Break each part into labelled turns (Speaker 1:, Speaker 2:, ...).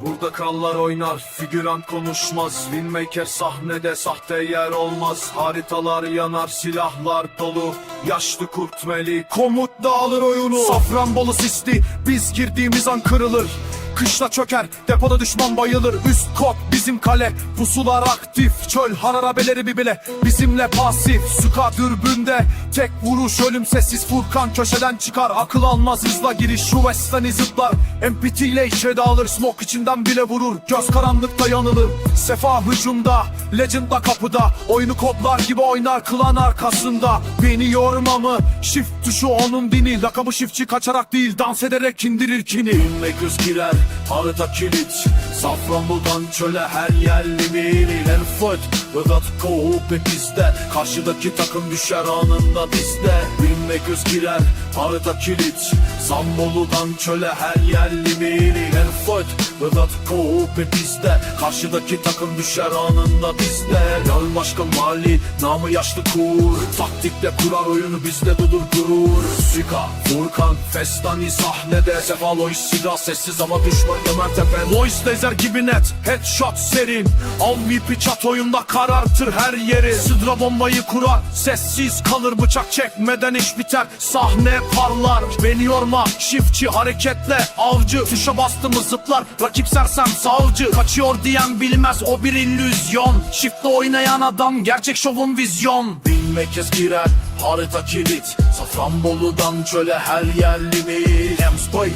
Speaker 1: Burada krallar oynar, figürant konuşmaz. Winmaker sahnede sahte yer olmaz. Haritalar yanar, silahlar dolu. Yaşlı kurtmeli, komut dağılır oyunu. Safranbolu sisli, biz girdiğimiz an kırılır Kışla çöker, depoda düşman bayılır. Üst kod bizim kale, pusular aktif Çöl harabeleri bir bile, bizimle pasif Suka dürbünde, tek vuruş ölüm sessiz Furkan köşeden çıkar, akıl almaz hızla giriş Şu West'ten zıplar, MPT ile içe dağılır Smoke içinden bile vurur, göz karanlıkta yanılır. Sefa hücumda, Legend da kapıda. Oyunu kodlar gibi oynar klan arkasında. Beni yorma mı? Shift tuşu onun dini. Lakabı shiftçi kaçarak değil dans ederek indirir kini. Göz girer harita kilit Safranbolu'dan çöle her yerli biriler fıt. Vedat Kovup bizde Karşıdaki takım düşer anında bizde. Günle göz girer harita kilit. Sambolu'dan çöle her yerli biriler fıt. Vedat Kovup bizde Karşıdaki takım düşer anında bizde. Yol başkan mali namı yaşlı kur Taktikle kurar oyunu bizde dudur gurur. Sika, Furkan, Festani sahnede. Sefaloy silah sessiz ama düşman kemer tepe. Lois laser gibi net, headshot serin. Al VP çat oyunda karartır her yeri. Sıdra bombayı kurar, sessiz kalır Bıçak çekmeden iş biter, sahne parlar Beni yorma, shiftçi hareketle Avcı, tuşa bastı mı zıplar. Rakip sersem savcı Kaçıyor diyen bilmez. O bir illüzyon. Shift'le oynayan adam gerçek şovun vizyon. Bilmek kez girer harita kilit Safranbolu'dan çöle her yerli mi Emspay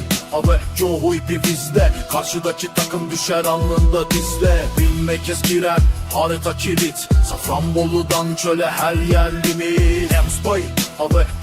Speaker 1: Joe ipi bizde. Karşıdaki takım düşer anında dizde. Bilmek kez girer harita kilit Safranbolu'dan çöle her yerli mi Emspay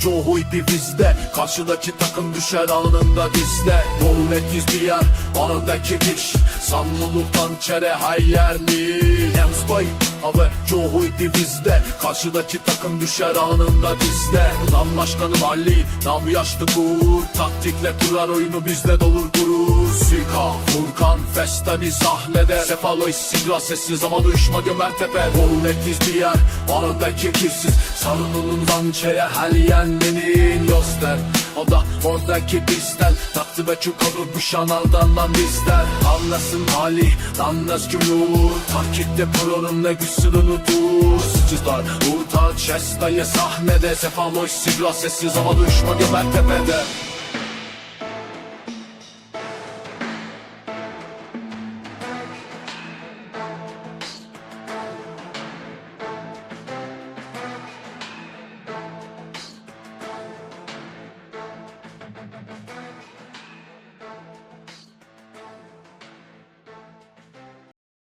Speaker 1: Joe ipi bizde. Karşıdaki takım düşer anında dizde. Yol netiz bir yer aradaki diş Samluluktan çere her yerli Emspay Abi Joe ipi bizde. Karşıdaki takım düşer anında dizde Lan başkanım Ali Nam yaşlı kur Taktikle kurar oyunu bizde dolur gurur Sika Furkan Festani sahnede Sefaloy sigra sessiz ama düşma gömer tepe. Bol netiz bir yer Aradaki kirsiz. Sarınılından çeye her yenmenin göster. O da oradaki bizden Taktı ve çukurur bu şanaldan bizler Anlasın hali Anlas gümrüğü Takipte pronun ne güçsüzünü dur Sıçızlar Urta Chesta'ya sahnede. Sefaloy sigra sessiz ama düşma gömer tepede